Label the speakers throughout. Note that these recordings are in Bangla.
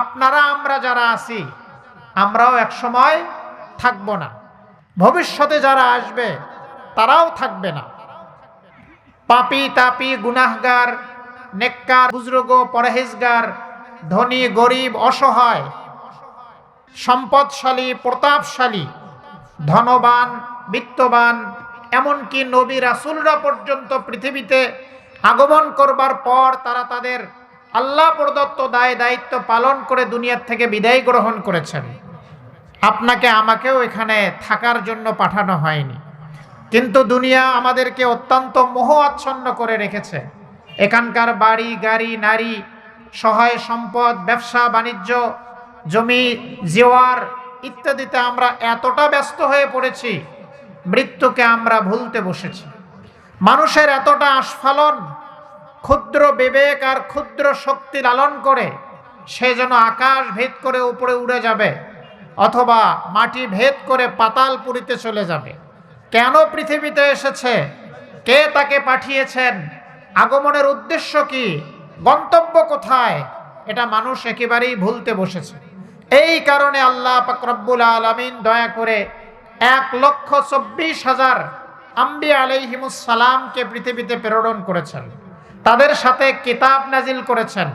Speaker 1: আপনারা, আমরা যারা আছি, আমরাও একসময় থাকব না। ভবিষ্যতে যারা আসবে, তারাও থাকবে না। পাপি, তাপি, গুনাহগার, নেককার, বুজরুগ, পরহেজগার, ধনী, গরিব, অসহায়, সম্পদশালী, প্রতাপশালী, ধনবান, বিত্তবান, এমনকি নবী রাসুলরা পর্যন্ত পৃথিবীতে আগমন করবার পর তারা তাদের আল্লাহ প্রদত্ত দায় দায়িত্ব পালন করে দুনিয়ার থেকে বিদায় গ্রহণ করেছেন। আপনাকে আমাকেও এখানে থাকার জন্য পাঠানো হয়নি। কিন্তু দুনিয়া আমাদেরকে অত্যন্ত মোহ আচ্ছন্ন করে রেখেছে। এখানকার বাড়ি, গাড়ি, নারী, সহায় সম্পদ, ব্যবসা, বাণিজ্য, জমি জেওয়ার ইত্যাদিতে আমরা এতটা ব্যস্ত হয়ে পড়েছি, মৃত্যুকে আমরা ভুলতে বসেছি। মানুষের এতটা আস্ফালন ক্ষুদ্র বিবেক আর ক্ষুদ্র শক্তি লালন করে সে যেন আকাশ ভেদ করে উপরে উড়ে যাবে অথবা মাটি ভেদ করে পাতাল পুরিতে চলে যাবে। কেন পৃথিবীতে এসেছে? কে তাকে পাঠিয়েছেন? আগমনের উদ্দেশ্য কি? গন্তব্য কোথায়? এটা মানুষ একেবারেই ভুলতে বসেছে। এই কারণে আল্লাহ পাকরব্বুল আলমিন দয়া করে এক লক্ষ চব্বিশ হাজার আম্বি আলাইহিমুসালামকে পৃথিবীতে প্রেরণ করেছেন। তাদের সাথে কিতাব নাজিল করেছেন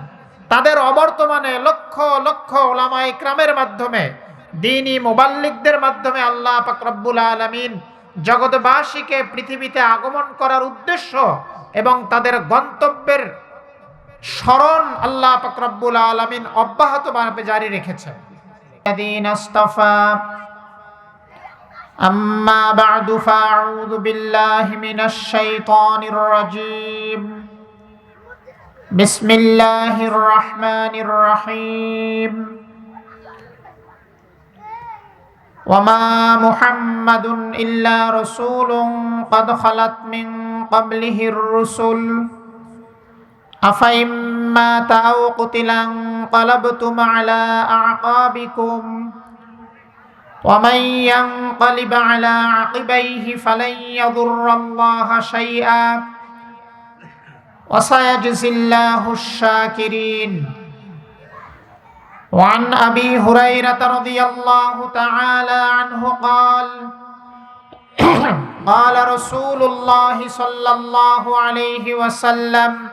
Speaker 1: তাদের অবর্তমানে লক্ষ লক্ষ ওলামা ইকরামের মাধ্যমে দিনী মোবাল্লিকদের মাধ্যমে আল্লাহ পাকরব্বুল আলমিন জগৎবাসীকে পৃথিবীতে আগমন করার উদ্দেশ্য এবং তাদের গন্তব্যের স্মরণ আল্লাহ পাকরব্বুল আলমিন অব্যাহতভাবে জারি রেখেছেন الذين اصطفى أما بعد فأعوذ بالله من الشيطان الرجيم بسم الله الرحمن الرحيم وما محمد إلا رسول قد خلت من قبله الرسل أفإن مات أو قتلا انقلبتم على أعقابكم ومن ينقلب على عقبيه فلن يضر الله شيئا وسيجزي الله الشاكرين وعن ابي هريره رضي الله تعالى عنه قال قال رسول الله صلى الله عليه وسلم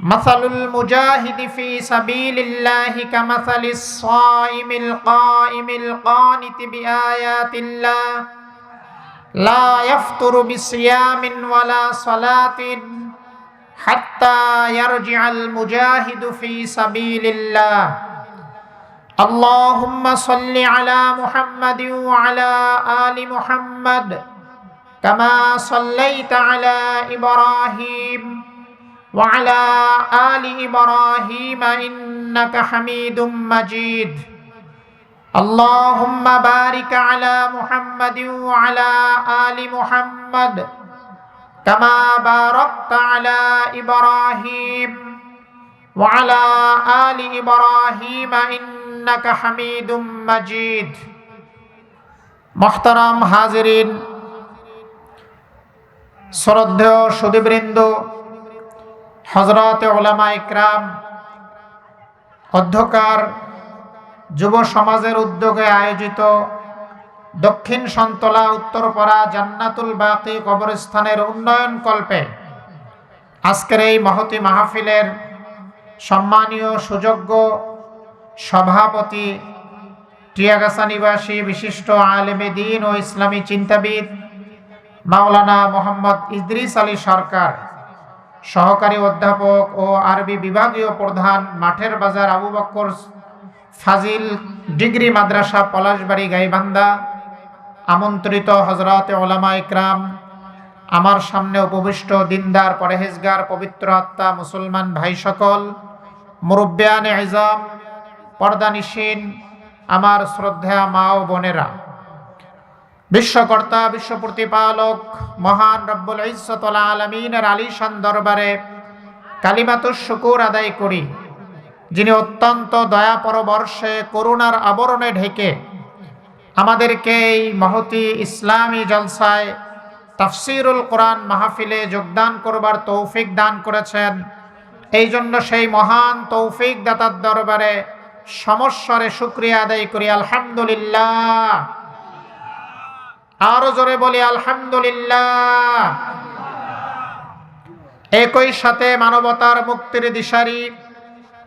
Speaker 1: مثل المجاهد في سبيل الله كمثل الصائم القائم القانت بايات الله لا يفطر بصيام ولا صلاه حتى يرجع المجاهد في سبيل الله اللهم صل على محمد وعلى ال محمد كما صليت على ابراهيم وعلى ال ابراهيم انك حميد مجيد اللهم بارك على محمد وعلى ال محمد كما باركت على ابراهيم وعلى ال ابراهيم انك حميد مجيد محترم হাজিরিন শ্রদ্ধেয় সুদীবৃন্দ হজরত ওলামা ইকরাম অধ্যকার যুব সমাজের উদ্যোগে আয়োজিত দক্ষিণ সন্তলা, উত্তরপাড়া, জান্নাতুল বাকি কবরস্থানের উন্নয়ন কল্পে আজকের এই মহতি মাহফিলের সম্মানীয়, সুযোগ্য সভাপতি টিয়াগাছা নিবাসী বিশিষ্ট আলেমে দিন ও ইসলামী চিন্তাবিদ মাওলানা মোহাম্মদ ইদ্রিস আলী সরকার, সহকারী অধ্যাপক ও আরবি বিভাগীয় প্রধান মাঠের বাজার আবু বক্কর ফাজিল ডিগ্রি মাদ্রাসা পলাশবাড়ি গাইবান্ধা আমন্ত্রিত হজরত ওলামা ইকরাম, আমার সামনে উপবিষ্ট দিনদার পরেহেজগার পবিত্র আত্মা মুসলমান ভাই সকল, মুরব্বিয়ান এজাম পর্দানিসীন, আমার শ্রদ্ধা মা ও বোনেরা, বিশ্বকর্তা, বিশ্ব প্রতিপালক, মহান রব্বুল ইজ্জতুল আলমিনের আলিশান দরবারে কালিমাতুর শুকুর আদায় করি, যিনি অত্যন্ত দয়া পরবর্ষে করুণার আবরণে ঢেকে আমাদেরকে এই মহতি ইসলামী জলসায় তাফসিরুল কোরআন মাহফিলে যোগদান করবার তৌফিক দান করেছেন। এই জন্য সেই মহান তৌফিক দাতার দরবারে সমস্বরে শুক্রিয়া আদায় করি। আলহামদুলিল্লাহ। আরও জোরে বলি, আলহামদুলিল্লাহ। একই সাথে মানবতার মুক্তির দিশারি,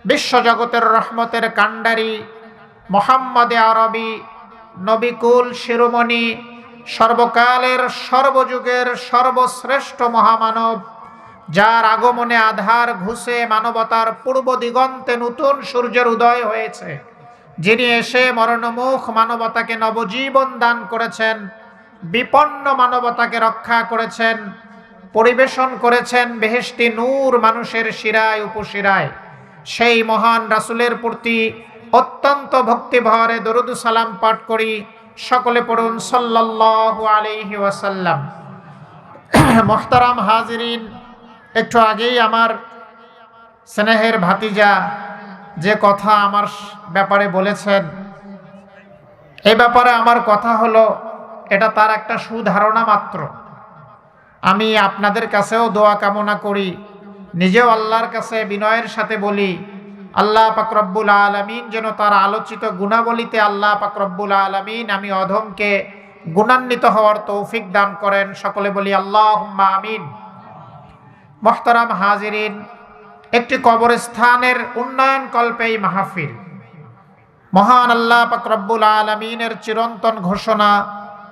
Speaker 1: বিশ্বজগতের রহমতের কাণ্ডারি, মোহাম্মদে আরবি নবিকুল শিরোমণি, সর্বকালের সর্বযুগের সর্বশ্রেষ্ঠ মহামানব, যার আগমনে আধার ঘুষে মানবতার পূর্ব দিগন্তে নতুন সূর্যের উদয় হয়েছে, যিনি এসে মরণমুখ মানবতাকে নবজীবন দান করেছেন, বিপন্ন মানবতাকে রক্ষা করেছেন, পরিবেশন করেছেন বেহেশতি নূর মানুষের শিরায় উপশিরায়। সেই মহান রাসুলের প্রতি অত্যন্ত ভক্তিভরে দরুদ সালাম পাঠ করি। সকলে পড়ুন সাল্লাল্লাহু আলাইহি ওয়াসাল্লাম। মোহতারাম হাজিরিন, একটু আগেই আমার স্নেহের ভাতিজা যে কথা আমার ব্যাপারে বলেছেন এই ব্যাপারে আমার কথা হলো, এটা তার একটা সুধারণা মাত্র। আমি আপনাদের কাছেও দোয়া কামনা করি, নিজেও আল্লাহর কাছে বিনয়ের সাথে বলি আল্লাহ পাকরব্বুল আলমিন যেন তার আলোচিত গুণাবলিতে আল্লাহ পাকরব্বুল আলমিন আমি অধমকে গুণান্বিত হওয়ার তৌফিক দান করেন। সকলে বলি আল্লাহ আমিন। মোহতারাম হাজিরিন, একটি কবরস্থানের উন্নয়ন কল্পে এই মাহফিল। মহান আল্লাহ পাকরব্বুল আলমিনের চিরন্তন ঘোষণা,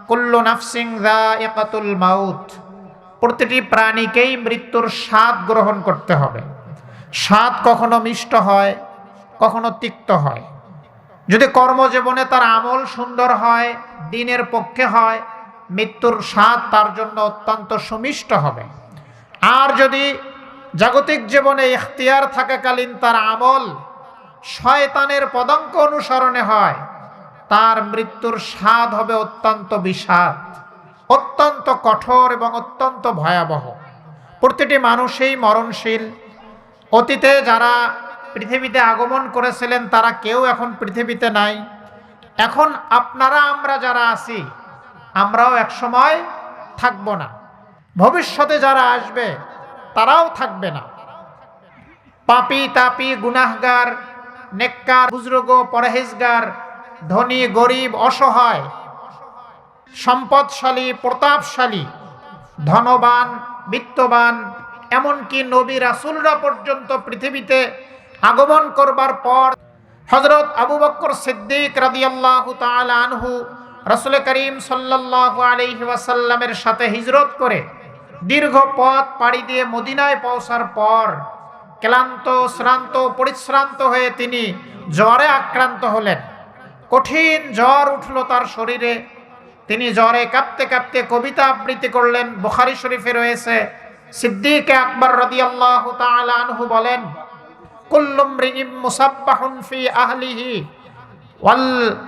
Speaker 1: কুল্লু নাফসিং দা একাতুল মাউথ প্রতিটি প্রাণীকেই মৃত্যুর স্বাদ গ্রহণ করতে হবে। স্বাদ কখনো মিষ্ট হয়, কখনো তিক্ত হয়। যদি কর্মজীবনে তার আমল সুন্দর হয়, দিনের পক্ষে হয়, মৃত্যুর স্বাদ তার জন্য অত্যন্ত সুমিষ্ট হবে। আর যদি জাগতিক জীবনে ইখতিয়ার থাকাকালীন তার আমল শয়তানের পদঙ্ক অনুসরণে হয়, তার মৃত্যুর স্বাদ হবে অত্যন্ত বিষাদ, অত্যন্ত কঠোর এবং অত্যন্ত ভয়াবহ। প্রতিটি মানুষই মরণশীল অতীতে যারা পৃথিবীতে আগমন করেছিলেন, তারা কেউ এখন পৃথিবীতে নাই। এখন আপনারা, আমরা যারা আছি, আমরাও একসময় থাকব না। ভবিষ্যতে যারা আসবে, তারাও থাকবে না। পাপি তাপি গুনাহগার, নেককার, বুজরুগ, পরহেজগার, ধনী, গরিব, অসহায়, সম্পদশালী, প্রতাপশালী, ধনবান, বিত্তবান এমনকি নবী রাসুলরা পর্যন্ত পৃথিবীতে আগমন করবার পর হজরত আবু বক্কর সিদ্দিক রাদিয়াল্লাহ আনহু রসুল করিম সাল্লাল্লাহু আলাইহি ওয়াসাল্লামের সাথে হিজরত করে দীর্ঘ পথ পাড়ি দিয়ে মদিনায় পৌঁছার পর ক্লান্ত, শ্রান্ত, পরিশ্রান্ত হয়ে তিনি জ্বরে আক্রান্ত হলেন। কঠিন জ্বর উঠল তার শরীরে। তিনি জ্বরে কাঁপতে কাঁপতে কবিতা আবৃত্তি করলেন। বুখারি শরীফে রয়েছে সিদ্দিক আকবর রাদিয়াল্লাহু তাআলা আনহু বলেন কুল্লুম রিম মুসাব্বাহুন ফি আহলিহি ওয়াল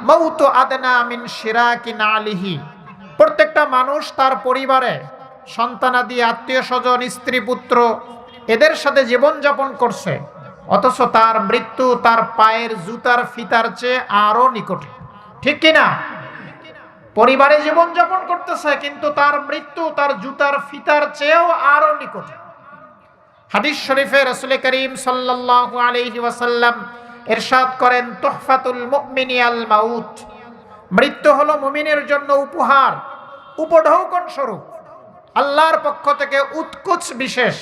Speaker 1: মাউতু আদনা মিন শিরাকি নালিহি প্রত্যেকটা মানুষ তার পরিবারে সন্তানাদি আত্মীয় স্বজন, স্ত্রী, পুত্র এদের সাথে জীবনযাপন করছে, অথচ তার মৃত্যু তার পায়ের জুতার ফিতার চেয়ে আরও নিকটে। ঠিক কিনা পরিবারে জীবনযাপন করতেছে, কিন্তু তার মৃত্যু, তার জুতার ফিতার চেয়েও আরও নিকটে। হাদিস শরীফে রসুল করিম সাল্লাল্লাহু আলাইহি ওয়াসাল্লাম এরশাদ করেন, তোহফাতুল মুমিনি আল মাউত। মৃত্যু হলো মুমিনের জন্য উপহার, উপঢৌকন স্বরূপ। আল্লাহর পক্ষ থেকে উৎকুচ বিশেষ,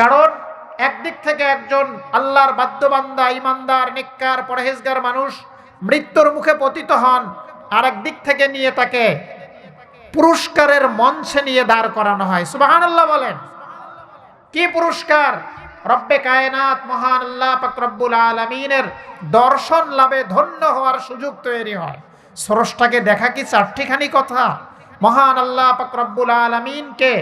Speaker 1: কারণ একদিক থেকে একজন আল্লাহর বাদ্যবান্দা ইমানদার নিক্কার পরহেজগার মানুষ মৃত্যুর মুখে পতিত হন আর দিক থেকে নিয়ে তাকে পুরস্কারের মঞ্চে নিয়ে দাঁড় করানো হয়। সুবাহান আল্লাহ বলেন। কি পুরস্কার? রব্বে কায়নাত মহান আল্লাহ পাকরব্বুল আলমিনের দর্শন লাভে ধন্য হওয়ার সুযোগ তৈরি হয়। স্রষ্টাকে দেখা কি চারটিখানি কথা? মহান আল্লাহ পাকরব্বুল আলমিনকে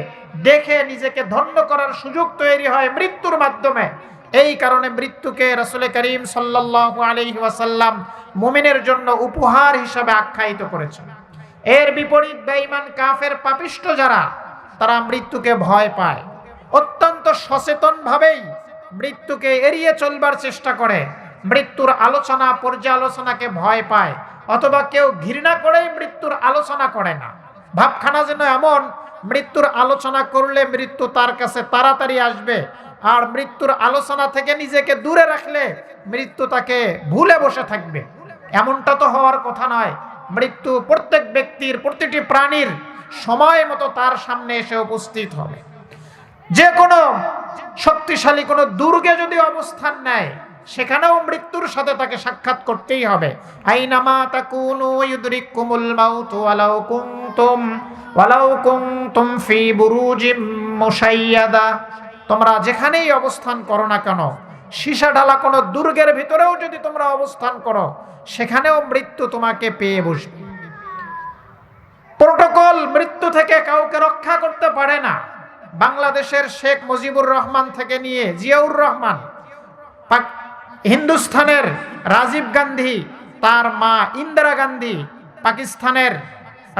Speaker 1: দেখে নিজেকে ধন্য করার সুযোগ তৈরি হয় মৃত্যুর মাধ্যমে। এই কারণে মৃত্যুকে রসুল করিম সাল্লাল্লাহু আলাইহি ওয়াসাল্লাম মুমিনের জন্য উপহার হিসাবে আখ্যায়িত করেছেন। এর বিপরীত বেঈমান কাফের পাপিষ্ট যারা, তারা মৃত্যুকে ভয় পায়। অত্যন্ত সচেতনভাবেই মৃত্যুকে এড়িয়ে চলবার চেষ্টা করে। মৃত্যুর আলোচনা, পর্যালোচনাকে ভয় পায়, অথবা কেউ ঘৃণা করেই মৃত্যুর আলোচনা করে না। ভাবখানা যেন এমন, মৃত্যুর আলোচনা করলে মৃত্যু তার কাছে তাড়াতাড়ি আসবে আর মৃত্যুর আলোচনা থেকে নিজেকে দূরে রাখলে মৃত্যু তাকে ভুলে বসে থাকবে। এমনটা তো হওয়ার কথা নয়। মৃত্যু প্রত্যেক ব্যক্তির, প্রতিটি প্রাণীর সময় মতো তার সামনে এসে উপস্থিত হবে। যে কোনো শক্তিশালী, কোনো দুর্গে যদি অবস্থান নেয়, সেখানেও মৃত্যুর সাথে তাকে সাক্ষাৎ করতেই হবে। আইনামা তাকুনু ফি তোমরা যেখানেই অবস্থান করো না কেন, সীসা ঢালা কোনো দুর্গের ভিতরেও যদি তোমরা অবস্থান করো, সেখানেও মৃত্যু তোমাকে পেয়ে বসবে। প্রোটোকল মৃত্যু থেকে কাউকে রক্ষা করতে পারে না। বাংলাদেশের শেখ মুজিবুর রহমান থেকে নিয়ে জিয়াউর রহমান হিন্দুস্থানের রাজীব গান্ধী, তার মা ইন্দিরা গান্ধী, পাকিস্তানের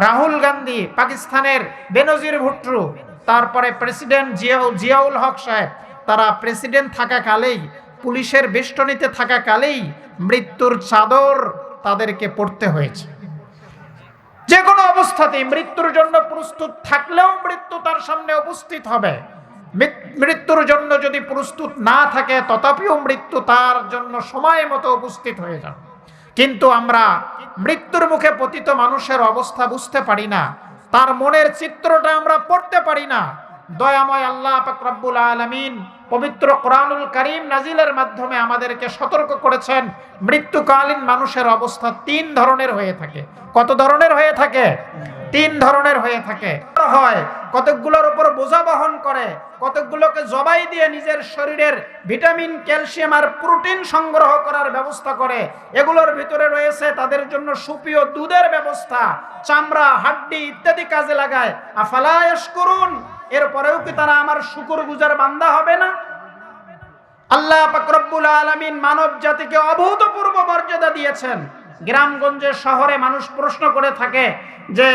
Speaker 1: রাহুল গান্ধী, পাকিস্তানের বেনজির ভুট্টু তারপরে প্রেসিডেন্ট জিয়াউল জিয়াউল হক সাহেব, তারা প্রেসিডেন্ট থাকাকালেই, পুলিশের বেষ্টনীতে থাকাকালেই মৃত্যুর চাদর তাদেরকে পড়তে হয়েছে। যে কোনো অবস্থাতেই মৃত্যুর জন্য প্রস্তুত থাকলেও মৃত্যু তার সামনে উপস্থিত হবে। মৃত্যুর জন্য যদি প্রস্তুত না থাকে, তথাপিও মৃত্যু তার জন্য সময় মতো উপস্থিত হয়ে যাবে। কিন্তু আমরা মৃত্যুর মুখে পতিত মানুষের অবস্থা বুঝতে পারি না। তার মনের চিত্রটা আমরা পড়তে পারি না। দয়াময় আল্লাহ পাকরাবুল আলমিন পবিত্র কোরআনুল করিম নাজিলের মাধ্যমে আমাদেরকে সতর্ক করেছেন, মৃত্যুকালীন মানুষের অবস্থা তিন ধরনের হয়ে থাকে। কত ধরনের হয়ে থাকে? তিন ধরনের হয়ে থাকে। হয়, কতকগুলোর উপর বোঝা বহন করে, কতকগুলোকে জবাই দিয়ে নিজের শরীরের ভিটামিন, ক্যালসিয়াম আর প্রোটিন সংগ্রহ করার ব্যবস্থা করে। এগুলোর ভিতরে রয়েছে তাদের জন্য সুপ্রিয় দুধের ব্যবস্থা। চামড়া, হাড্ডি ইত্যাদি কাজে লাগায়। আফালায়াস করুন এরপরেও কি তারা আমার শুকুর গুজার বান্দা হবে না? আল্লাহ পাকরব্বুল আলমিন মানব জাতিকে অভূতপূর্ব মর্যাদা দিয়েছেন। গ্রামগঞ্জের শহরে মানুষ প্রশ্ন করে থাকে যে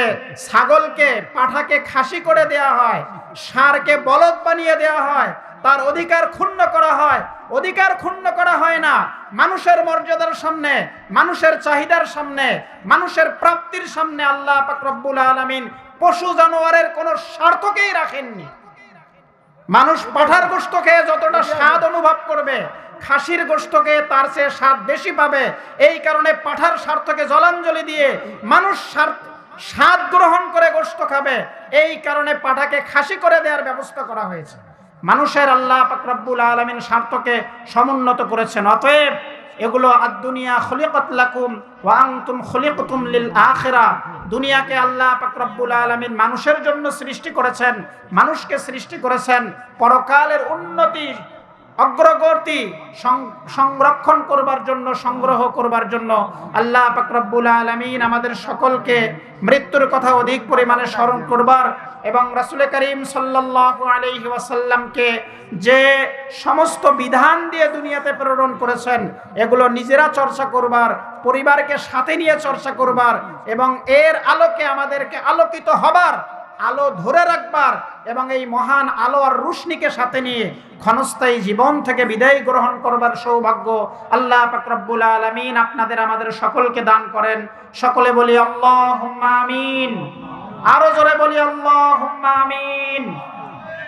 Speaker 1: ছাগলকে, পাঠাকে খাসি করে দেয়া হয় সারকে বলদ বানিয়ে দেয়া হয়, তার অধিকার ক্ষুণ্ণ করা হয়, অধিকার ক্ষুণ্ণ করা হয় না। মানুষের মর্যাদার সামনে, মানুষের চাহিদার সামনে, মানুষের প্রাপ্তির সামনে আল্লাহ পাকরব্বুল আলমিন পশু জানোয়ারের কোনো স্বার্থকেই রাখেননি। মানুষ পাঠার গোস্ত খেয়ে যতটা স্বাদ অনুভব করবে খাসির খেয়ে তার চেয়ে স্বাদ বেশি পাবে। এই কারণে পাঠার স্বার্থকে জলাঞ্জলি দিয়ে মানুষ স্বার্থ স্বাদ গ্রহণ করে গোস্ত খাবে। এই কারণে পাঠাকে খাসি করে দেওয়ার ব্যবস্থা করা হয়েছে। মানুষের আল্লাহ পাকরাব্বুল আলমিন স্বার্থকে সমুন্নত করেছেন। অতএব এগুলো আদুনিয়া খলিকত লাকুম ওয়া আনতুম খলিকতুম লিল আখেরা। দুনিয়াকে আল্লাহ পাক রব্বুল আলামিন মানুষের জন্য সৃষ্টি করেছেন, মানুষকে সৃষ্টি করেছেন। পরকালের উন্নতি অগ্রগতি সংরক্ষণ করবার জন্য, সংগ্রহ করবার জন্য আল্লাহ পাক রব্বুল আলামিন আমাদের সকলকে মৃত্যুর কথা অধিক পরিমাণে স্মরণ করবার এবং রাসূল করিম সাল্লাল্লাহু আলাইহি ওয়াসাল্লামকে যে সমস্ত বিধান দিয়ে দুনিয়াতে প্রেরণ করেছেন, এগুলো নিজেরা চর্চা করবার, পরিবারকে সাথে নিয়ে চর্চা করবার এবং এর আলোকে আমাদেরকে আলোকিত হবার আলো ধরে রাখবার এবং এই মহান আলো আর রুশনিকে সাথে নিয়ে ক্ষণস্থায়ী জীবন থেকে বিদায় গ্রহণ করবার সৌভাগ্য আল্লাহ পাকরব্বুল আলমিন আপনাদের, আমাদের সকলকে দান করেন। সকলে বলি আল্লাহ আমিন। আরও জোরে বলি আল্লাহ আমিন।